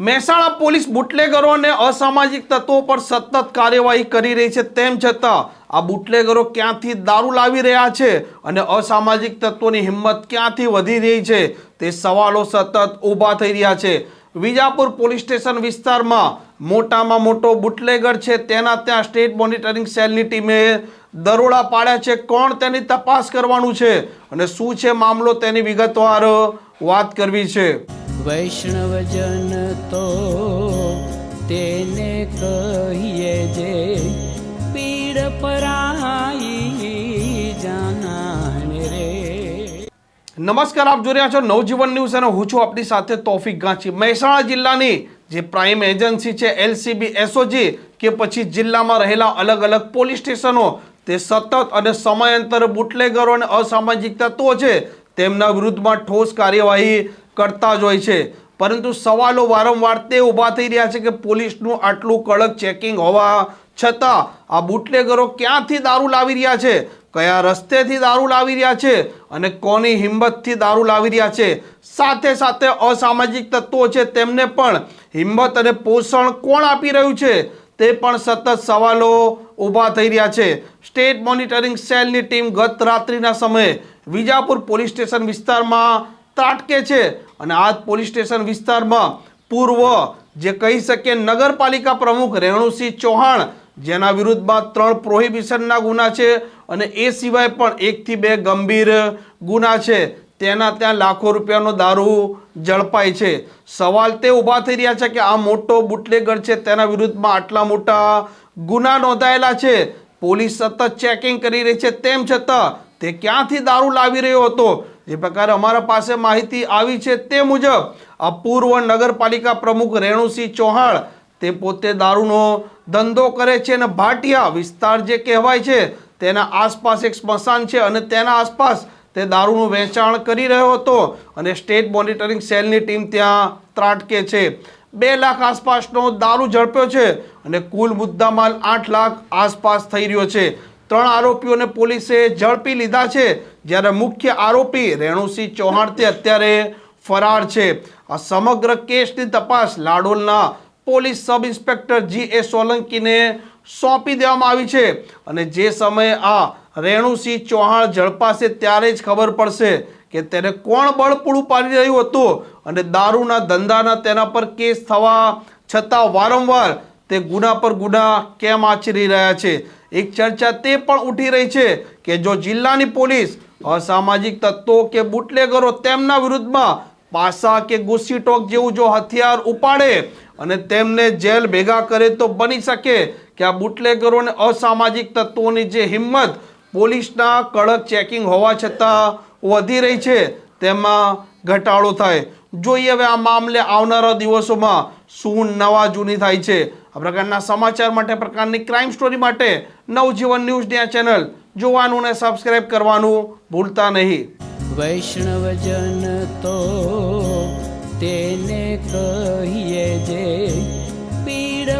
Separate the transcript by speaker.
Speaker 1: Mehsana police બુટલેગરો અને અસામાજિક તત્વો પર સતત કાર્યવાહી કરી રહી છે. તેમ છતાં આ બુટલેગરો ક્યાંથી દારૂ લાવી રહ્યા છે અને અસામાજિક તત્વોની હિંમત ક્યાંથી વધી રહી છે તે સવાલો સતત ઊભા થઈ રહ્યા છે. વિજાપુર પોલીસ સ્ટેશન વિસ્તારમાં મોટામાં મોટો બુટલેગર છે. તેના ત્યાં સ્ટેટ મોનિટરિંગ સેલની ટીમે દરોડા પાડ્યા છે. કોણ તેની તપાસ કરવાનું છે અને શું છે મામલો તેની વિગતવાર વાત કરવી છે.
Speaker 2: વૈષ્ણવજન તો તેને કહીએ જે પીડ પરાઈ જાનાને રે.
Speaker 1: નમસ્કાર, આપ જોઈ રહ્યા છો નવજીવન ન્યૂઝ અને હું છું આપણી સાથે તોફિક ગાંચી. મહેસાણા જિલ્લાની જે પ્રાઇમ એજન્સી છે, એલસીબી, એસઓજી કે પછી જિલ્લામાં રહેલા અલગ અલગ પોલીસ સ્ટેશનો, તે સતત અને સમયાંતરે બુટલેગરો અને અસામાજિક તત્વો છે, તેમના વિરુદ્ધમાં ઠોસ કાર્યવાહી કરતા જ હોય છે. પરંતુ સવાલો વારંવાર તે ઊભા થઈ રહ્યા છે કે પોલીસનું આટલું કડક ચેકિંગ હોવા છતાં આ બુટલેગરો ક્યાંથી દારૂ લાવી રહ્યા છે? કયા રસ્તેથી દારૂ લાવી રહ્યા છે? અને કોની હિંમતથી દારૂ લાવી રહ્યા છે? સાથે સાથે અસામાજિક તત્વો છે તેમને પણ હિંમત અને પોષણ કોણ આપી રહ્યું છે? તે પણ સતત સવાલો ઊભા થઈ રહ્યા છે. સ્ટેટ મોનિટરિંગ સેલની ટીમ ગત રાત્રિના સમયે વિજાપુર પોલીસ સ્ટેશન વિસ્તારમાં ત્રાટકે છે. અને આ પોલીસ સ્ટેશન વિસ્તારમાં પૂર્વ જે કહી શકીએ નગરપાલિકા પ્રમુખ રેણુસિંહ ચૌહાણ, જેના વિરુદ્ધમાં ત્રણ પ્રોહિબિશનના ગુના છે અને એ સિવાય પણ એકથી બે ગંભીર ગુના છે. તેના ત્યાં લાખો રૂપિયાનો દારૂ ઝડપાય છે. સવાલ તે ઊભા થઈ રહ્યા છે કે આ મોટો બુટલેગર છે તેના વિરુદ્ધમાં આટલા મોટા ગુના નોંધાયેલા છે? પોલીસ સતત ચેકિંગ કરી રહી છે. તેમ છતાં તે ક્યાંથી દારૂ લાવી રહ્યો હતો? જે પ્રકારે અમારા પાસે માહિતી આવી છે તે મુજબ આ પૂર્વ નગરપાલિકા પ્રમુખ રેણુસિંહ ચૌહાણ તે પોતે દારૂનો ધંધો કરે છે અને ભાટિયા વિસ્તાર જે કહેવાય છે તેના આસપાસ એક સ્મશાન છે અને તેના આસપાસ તે દારૂનું વેચાણ કરી રહ્યો હતો અને સ્ટેટ મોનિટરિંગ સેલની ટીમ ત્યાં ત્રાટકે છે. બે લાખ આસપાસનો દારૂ ઝડપ્યો છે અને કુલ મુદ્દામાલ આઠ લાખ આસપાસ થઈ રહ્યો છે. ત્રણ આરોપીઓને પોલીસે ઝડપી લીધા છે. જ્યારે મુખ્ય આરોપી રેણુસિંહ ચૌહાણ તે અત્યારે ફરાર છે. આ સમગ્ર કેસની તપાસ લાડોલના પોલીસ સબ ઇન્સ્પેક્ટર જી એ સોલંકીને સોંપી દેવામાં આવી છે. અને જે સમયે આ રેણુસિંહ ચૌહાણ ઝડપાશે ત્યારે જ ખબર પડશે કે તેને કોણ બળ પૂરું પાડી રહ્યું હતું. અને દારૂના ધંધાના તેના પર કેસ થવા છતાં વારંવાર તે ગુના પર ગુના કેમ આચરી રહ્યા છે? એક ચર્ચા તે પણ ઉઠી રહી છે કે જો જિલ્લાની પોલીસ અસામાજિક તત્વો કે બુટલેગરો તેમના વિરુદ્ધમાં પાસા કે ગુસ્સી ટોક જેવું જો હથિયાર ઉપાડે અને તેમને જેલ ભેગા કરે તો બની શકે કે આ બુટલેગરો અને અસામાજિક તત્વોની જે હિંમત પોલીસના કડક ચેકિંગ હોવા છતાં વધી રહી છે, તેમાં ઘટાડો થાય. જોઈએ હવે આ મામલે આવનારા દિવસોમાં શું નવા જૂની થાય છે. આ પ્રકારના સમાચાર માટે પ્રકારની ક્રાઇમ સ્ટોરી માટે નવજીવન ન્યૂઝની આ ચેનલ જોવાનું અને સબસ્ક્રાઇબ કરવાનું ભૂલતા નહીં.
Speaker 2: વૈષ્ણવજન તો તેને કહીએ જે પીડ